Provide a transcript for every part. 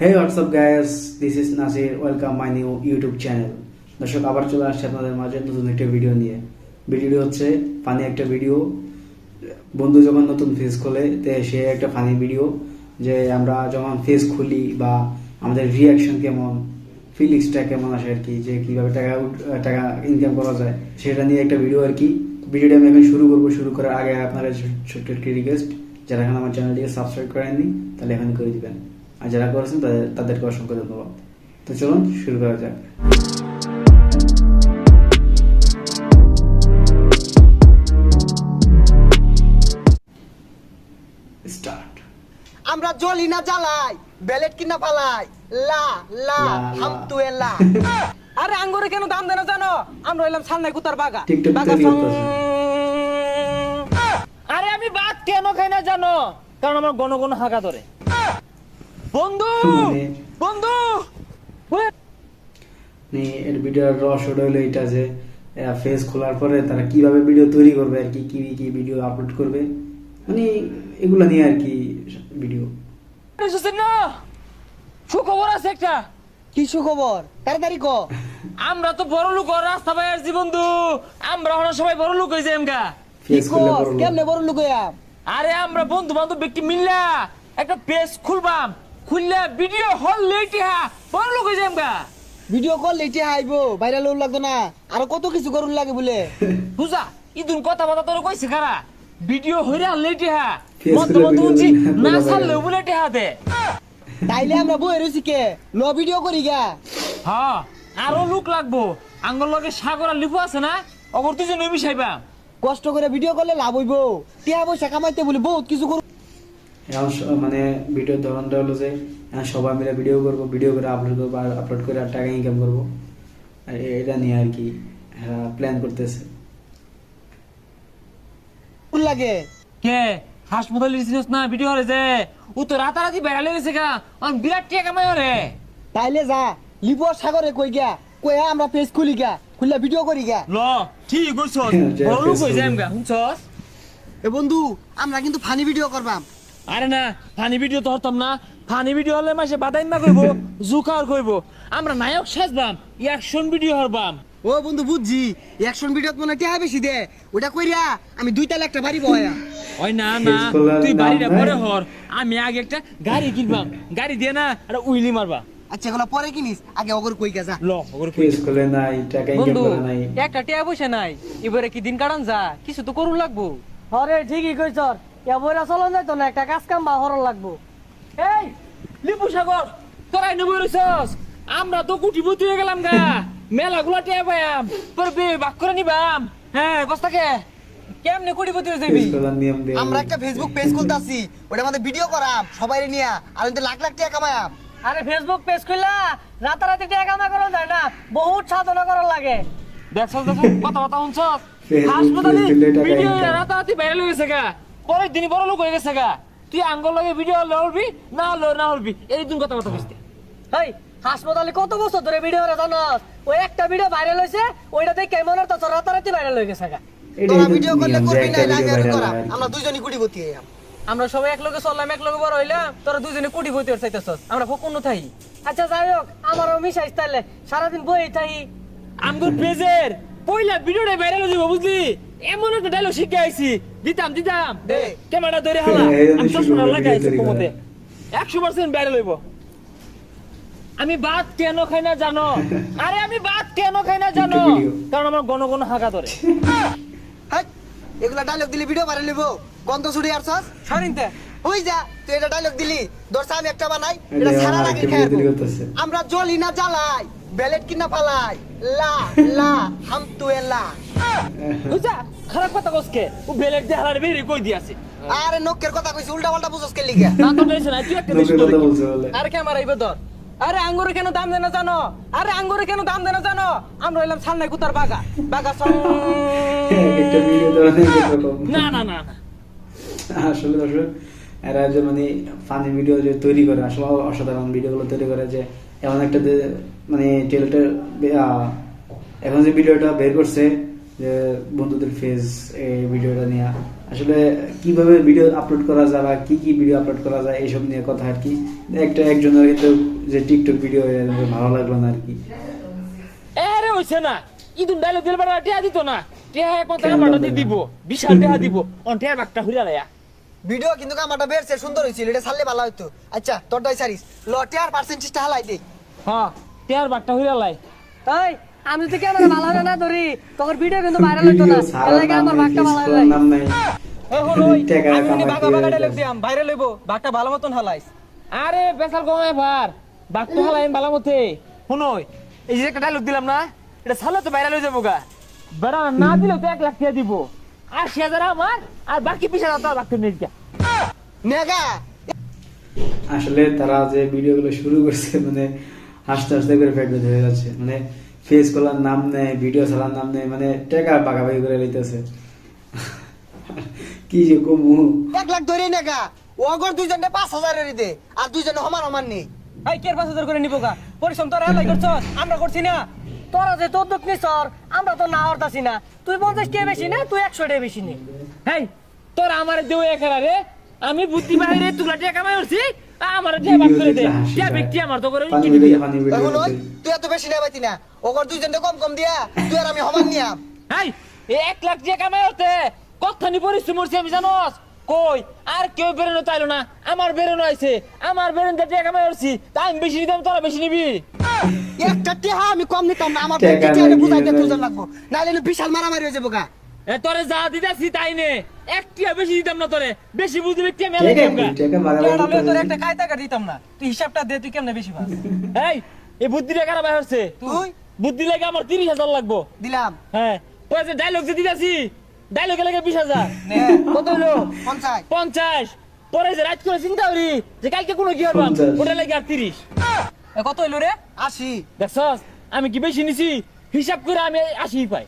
What's up, guys? This is Nasir. Welcome my new YouTube channel. দর্শক, আবার চলে আসছে আপনাদের মাঝে নতুন একটা ভিডিও নিয়ে। ভিডিওটি হচ্ছে ফানি একটা ভিডিও বন্ধু যখন নতুন ফেস খোলে, তে সে একটা ফানি ভিডিও যে আমরা যখন ফেস খুলি বা আমাদের রিয়াকশন কেমন ফিলিংসটা কেমন আসে আর কি যে কীভাবে টাকা টাকা ইনকাম করা যায়, সেটা নিয়ে একটা ভিডিও আর কি ভিডিওটা আমি এখন শুরু করব। শুরু করার আগে আপনাদের ছোট্ট একটি রিকোয়েস্ট যারা এখন আমার চ্যানেলটিকে সাবস্ক্রাইব করেননি, তাহলে এখন করে দিবেন। আর যারা করেছেন তাদের তাদেরকে অসংখ্য ধন্যবাদ। তো চলুন শুরু করা যাক। স্টার্ট আমরা জ্বলি না জ্বালাই ব্যালেট কিনা পালাই লা লা লা, হাম লা। তু এলা আরে আঙ্গুরে কেন দাম দেয় না জানো? আমরা হইলাম সান্নাই কুতার বাগা বাগা। আরে আমি বাদ কেন খাই না জানো? কারণ আমার গণ গণ হাগা ধরে। বন্ধু বন্ধু। মানে এর ভিডিওর রস ওটা হলো এটা যে ফেস খোলার পরে তারা কীভাবে ভিডিও তৈরি করবে আর কি কি কি ভিডিও আপলোড করবে। মানে এগুলো নিয়ে আর কি ভিডিও এসেছেন না? সুখবর আছে একটা। কি সুখবর? তাড়াতাড়ি ক। আমরা তো বড় লোক আর রাস্তা পাই আসছি বন্ধু। আমরা হলো সবাই বড় লোক কস? বড় লোক। কেমনে বড় লোক হইয়া? আরে আমরা বন্ধু বান্ধব ব্যক্তি মিললা। একটা পেজ খুলবাম। খুললে ভিডিও হল লেটি হা বড় লোক হয়েছে এমগা ভিডিও কল লেটে আইবো ভাইরাল হল লাগতো না। আর কত কিছু করুন লাগে বলে। বুঝা ইদুন কথা কথা তোর কইছে কারা? ভিডিও হইরা লেটি হা মত মত video না viral। বলে টেহা দে। তাইলে আমরা বই রইছি কে? ল ভিডিও করি গা। হ্যাঁ আরও লোক লাগবো। আঙ্গল লগে সাগর লিপু আছে না? অগর তুই যে মিশাইবা। কষ্ট করে ভিডিও করলে লাভ হইবো। টিয়া পয়সা কামাইতে বলি বহুত কিছু করু এখন মানে ভিডিওর ধরনটা হলো যে সবাই মিলে ভিডিও করব ভিডিও করে আপলোড করব আর আপলোড করে আর টাকা ইনকাম করব। আর এটা নিয়ে আর কি প্ল্যান করতেছে। লাগে। কে? হাসপাতাল লিছিস না ভিডিও হরে যে? ও তো রাতারাতি বেড়ালে গেছে গা। আমি বিরাট টিয়া কামাই হরে তাইলে যা লিবো সাগরে কই গা কইয়া আমরা পেজ খুলি গা খুললে ভিডিও করি গা ল ঠিক কইছস বড় লোক হই যাম গা শুনছস? এ বন্ধু আমরা কিন্তু ফানি ভিডিও করবাম। আরে না ফানি ভিডিও তো হতাম না। ফানি ভিডিও হলে মাসে বাদাইন না কইব জুকার কইব। আমরা নায়ক সাজবাম অ্যাকশন ভিডিও হরবাম। ও বন্ধু বুঝছি। অ্যাকশন ভিডিওত মনে টিয়া বেশি দে। ওটা কইরা আমি দুই তালা একটা বাড়ি বয়া। ওই না না তুই বাড়িটা পরে হর। আমি আগে একটা গাড়ি কিনবাম। গাড়ি দিয়ে না একটা উইলি মারবা। আচ্ছা এগুলো পরে কিনিস। আগে অগর কই গা যা ল অগর কই ফেস খুলে নাই টাকা ইনকাম বন্ধু করে নাই। একটা টিয়া পয়সা নাই। এবারে কি দিন কাটান যা? কিছু তো করুন লাগবো। হরে ঠিকই চলন যাইতো না একটা কাজ কাম বা হরণ লাগবো। এই লিপু সাগর তোরাই নেব রইছস? আমরা তো কুটিপতি হয়ে গেলাম গা। মেলা গুলা টিয়া তোর বে বাক করে নিবাম। হ্যাঁ কেমনে কোটিপতি হয়ে যাবি? আমরা একটা ফেসবুক পেজ খুলতাছি। ওটা আমাদের ভিডিও করাম সবাই নিয়া। আর লাখ লাখ টাকা কামায়াম। আরে ফেসবুক পেজ খুললা রাতারাতি টাকা কামা করা যায় না। বহুত সাধনা করার লাগে। দেখছস দেখছস কথা কথা শুনছস? হাসপাতালে ভিডিও। রাতারাতি ভাইরাল হয়ে গেছে গা। পরের দিনই বড় লোক হয়ে গেছে গা। তুই আঙ্গল লগে ভিডিও লড়বি না লড় না হলবি এই দিন কথা কথা বুঝতে এই হাসপাতালে কত বছর ধরে ভিডিও রে জানাস ওই একটা ভিডিও ভাইরাল হইছে ওইটা দেখে মনে হতো রাতারাতি ভাইরাল হয়ে গেছে গা। তোরা ভিডিও করলে করবি না লাগে করা আর কি। আমরা দুইজনই কুটিপতি হইয়াম আমরা সবাই এক লগে চললাম এক লগে বড় হইলাম তোরা দুজনে কোটিপতি হয়ে চাইতেছস। আমরা ফকুন থাই। আচ্ছা যাই হোক আমারও মিশাইস তাইলে। সারাদিন বই থাই। আমগর পেজের পয়লা ভিডিওটা ভাইরাল হয়ে যাব বুঝলি? এমন একটা ডায়লগ শিখে আইছি দিতাম দিতাম। দে। ক্যামেরা ধরে হালা। আমি চশমা লাগাইছি কোমতে একশো পার্সেন্ট আমি ভাত কেন খাই না জানো? আরে আমি ভাত কেন খাই না জানো। কারণ আমার গণ গণ হাগা ধরে। এগুলা ডায়লগ দিলি ভিডিও ভাইরাল হইব। গন্ধ ছুড়ি আর সস। সরিনতে ওই যা তুই এটা ডায়লগ দিলি। দর্শা আমি একটা বানাই এটা এটা সারা করতেছে। আমরা জ্বলি না জ্বালাই। ব্যালেট কিনা পালাই? লা লা হাম তু এলা বুঝছা খারাপ কথা কসকে ও বেলেট দিয়ে হালার বেরি কই দিয়াছে আরে নকের কথা কইছি উল্টা পাল্টা বুঝছস কে লিগা? না তো টেনশন তুই একটা বলছে বলে। আরে ক্যামেরা আইবে ধর? আরে আঙ্গুরে কেন দাম দেয় না জানো? আরে আঙ্গুরে কেন দাম দেয় না জানো? আমরা হইলাম সান্নাই কুতার বাগা। বাগা সং একটা ভিডিও না না না না। আসলে দর্শক এরা যে মানে ফানি ভিডিও যে তৈরি করে আসলে অসাধারণ ভিডিওগুলো তৈরি করে যে এমন একটা যে- মানে টেলটা এখন যে ভিডিওটা বের করছে যে বন্ধুদের ফেস এই ভিডিওটা নিয়ে আসলে কীভাবে ভিডিও আপলোড করা যায় বা কি কি ভিডিও আপলোড করা যায় এইসব নিয়ে কথা আর কি। একটা একজনের কিন্তু যে টিকটক ভিডিও ভালো লাগল না আর কি। আরে হইছে না। ইদুন দিলে বেড়া টিয়া দিত না। টিয়া একমাত্র আমারটা দেবে বিশাল টিয়া দিব। অন হইরা লায়া। ভিডিও কিন্তু আমারটা বেরছে সুন্দর হয়েছিল এটা ছাড়লে ভালো হতো আচ্ছা তোরটাই সারিস লটে আর পার্সেন্টেজটা হালাই দে। হ্যাঁ। টিয়ার হইরা লাই। এই আমি যদি ক্যামেরা ভালো না ধরি তোর ভিডিও কিন্তু ভাইরাল হইতো না। এর আমার ভালো টাকা আমি। ডায়লগ দিয়াম লইবো বাঘটা ভালো মতন হালাইস। আরে কমায় ভার বালা মতে। শুনই এই যে একটা ডায়লগ দিলাম না এটা সালে তো ভাইরাল হয়ে যাব গা বেড়া না দিলেও তো এক লাখ টাকা দিব। আশি হাজার আমার আর বাকি বিশ হাজার টাকা বাগটা নিয়ে নেগা। আসলে তারা যে ভিডিওগুলো শুরু করছে মানে হাসতে হাসতে করে পেট ব্যথা হয়ে যাচ্ছে। মানে ফেস খোলার নাম নেয় ভিডিও ছাড়ার নাম নেয় মানে টাকা বাগাবাগি করে লইতেছে। কি যে কমু। এক লাখ ধরে নেগা ও আগর দুইজনে পাঁচ হাজারের দে আর দুইজনে সমান সমান নেই এই কের পাঁচ হাজার করে নিবো গা? পরিশ্রম তোরা হালাই করছস? আমরা করছি না। তোরা যে তোর দুঃখ নিস আমরা তো না হরতাছি না। তুই পঞ্চাশ কে বেশি না? তুই একশো টাকা বেশি নে। হেই তোর আমার দেও এখানে রে আমি বুদ্ধি বাইরে তুলা টাকা কামাই করছি আমার টাকা বাদ করে দে। টিয়া ব্যক্তি আমার তো করে কিনে ভিডিও দিয়া এখন তুই এত বেশি পাইতি না। ওগর দুইজনে কম কম দিয়া তুই আর আমি সমান নিয়াম হেই এ এক লাখ টাকা কামাই করতে কতখানি পরিশ্রম করছি আমি জানোস? কই আর কেউ বেরোনো তাইলো না। আমার বেরোনো আছে আমার বেরোনো টাকা কামাই করছি তাই আমি বেশি নিতাম তোরা বেশি নিবি? একটা টেহা আমি কম নিতাম না আমার বুঝাইতে নাই। তুজন লাগবো। নাহলে বিশাল মারামারি হয়ে যাব গা। তোরে যা দিতাছি তাই নে। একটিয়া বেশি দিতাম না তোরে। বেশি বুঝি ব্যক্তি আমি টাকা আলাদা কি? টাকা কেন আমি তোর একটা কায় টাকা দিতাম না। তুই হিসাবটা দে তুই কেমনে বেশি পাস? এই এই বুদ্ধিটা কারা বাইর হচ্ছে তুই? বুদ্ধি লাগে আমার তিরিশ হাজার লাগবো। দিলাম। হ্যাঁ ওই যে ডায়লগ যে দিতাছি? ডায়লগে লাগে বিশ হাজার। নে। কত হলো? পঞ্চাশ। পঞ্চাশ। পরে যে রাত করে চিন্তা করি যে কালকে কোনো কি হবে। ওটা লাগে আর তিরিশ। এ কত হইল রে? আশি। দেখছস? আমি কি বেশি নিছি? হিসাব করে আমি আশি পাই।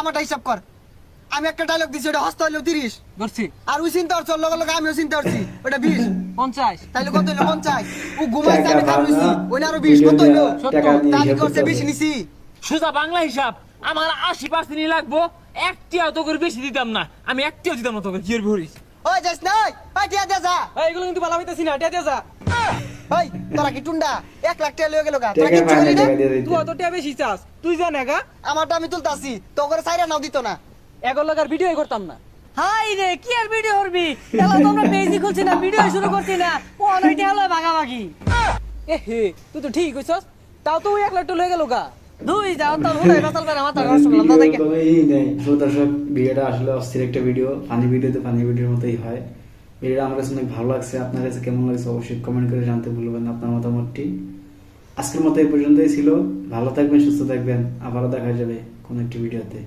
আমারটা হিসাব কর। আমি একটা ডায়লগ দিছি ওটা হস্ত হইল তিরিশ। ধরছি। আর ওই চিন্তা করছ লগে লগে আমিও চিন্তা করছি ওটা বিশ। পঞ্চাশ। তাইলে কত হইল? পঞ্চাশ। ও ঘুমাইছে আমি হইছি ওই আরও বিশ কত হইল? টাকা হিসাব করছে বেশি। নিছি। সোজা বাংলা হিসাব। আমার আশি পার্সেন্টই লাগবো। একটিও তো করে বেশি দিতাম না। আমি একটিও দিতাম না তোকে কি করবি হরিস ওই যাস না ওই। টিয়া দে যা। এই, এগুলো কিন্তু ভালো হইতাছি না টিয়া দিয়ে যা। ওই তোরা কি টুন্ডা? এক লাখ টাকা লয়ে গেল গা। তোরা টাকা কিচ্ছু পায় না? টাকা তুই অত টিয়া বেশি চাস। তুই জান একা আমারটা আমি তুলতাছি। তো করে সাইরা নাও দিত না। লাগার ভিডিও করতাম না। হাই রে কি আর ভিডিও করবি? তাহলে তো আমরা পেজই খুলছি না ভিডিও শুরু করছি না। ও অনেকটা হলো ভাগাভাগি? এ হে তুই তো ঠিক কইছস। তাও তো ওই এক লাখ টাকা লয়ে গেল গা। দুই যাও হুদাই বাতাল মাথা নষ্ট করলাম দাদা নেই তো দর্শক ভিডিওটা আসলে অস্থির একটা ভিডিও। ফানি ভিডিও তো ফানি ভিডিওর মতোই হয়। ভিডিওটা আমার কাছে অনেক ভালো লাগছে। আপনার কাছে কেমন লাগছে অবশ্যই কমেন্ট করে জানতে ভুলবেন না আপনার মতামতটি। আজকের মতো এই পর্যন্তই ছিল। ভালো থাকবেন সুস্থ থাকবেন। আবারও দেখা যাবে কোনো একটি ভিডিওতে।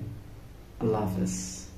lovers.